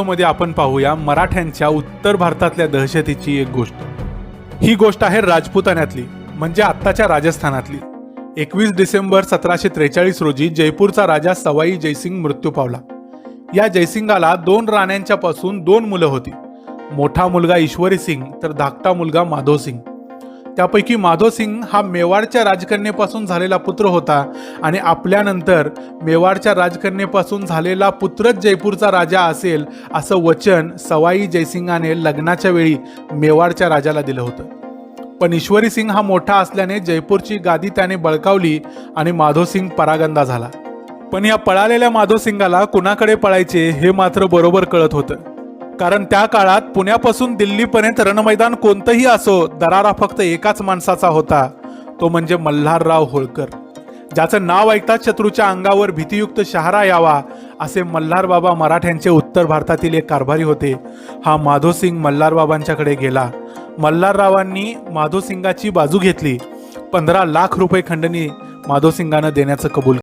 मध्ये आपण पाहूया मराठ्यांच्या उत्तर भारतातल्या दहशतीची एक गोष्ट. ही गोष्ट आहे राजपुतान्यातली म्हणजे आत्ताच्या राजस्थानातली. एकवीस डिसेंबर सतराशे त्रेचाळीस रोजी जयपूरचा राजा सवाई जयसिंग मृत्यू पावला. या जयसिंगाला दोन राण्यांच्या पासून दोन मुलं होती. मोठा मुलगा ईश्वरी सिंग तर धाकटा मुलगा माधव सिंग. त्यापैकी माधव सिंग हा मेवाडच्या राजकन्येपासून झालेला पुत्र होता आणि आपल्यानंतर मेवाडच्या राजकन्येपासून झालेला पुत्रच जयपूरचा राजा असेल असं वचन सवाई जयसिंगाने लग्नाच्या वेळी मेवाडच्या राजाला दिलं होतं. पण ईश्वरी सिंग हा मोठा असल्याने जयपूरची गादी त्याने बळकावली आणि माधव सिंग परागंदा झाला. पण या पळालेल्या माधव सिंगाला कुणाकडे पळायचे हे मात्र बरोबर कळत होतं. कारण त्या काळात पुण्यापासून दिल्लीपर्यंत रणमैदान कोणतंही असो दरारा फक्त एकाच माणसाचा होता. तो म्हणजे मल्हारराव होळकर. ज्याचं नाव ऐकताच शत्रूच्या अंगावर भीतीयुक्त शहारा यावा असे मल्हारबाबा मराठ्यांचे उत्तर भारतातील एक कारभारी होते. हा माधोसिंग मल्हारबाबांच्याकडे गेला. मल्हाररावांनी माधोसिंगाची बाजू घेतली. पंधरा लाख रुपये खंडणी माधोसिंगानं देण्याचं कबूल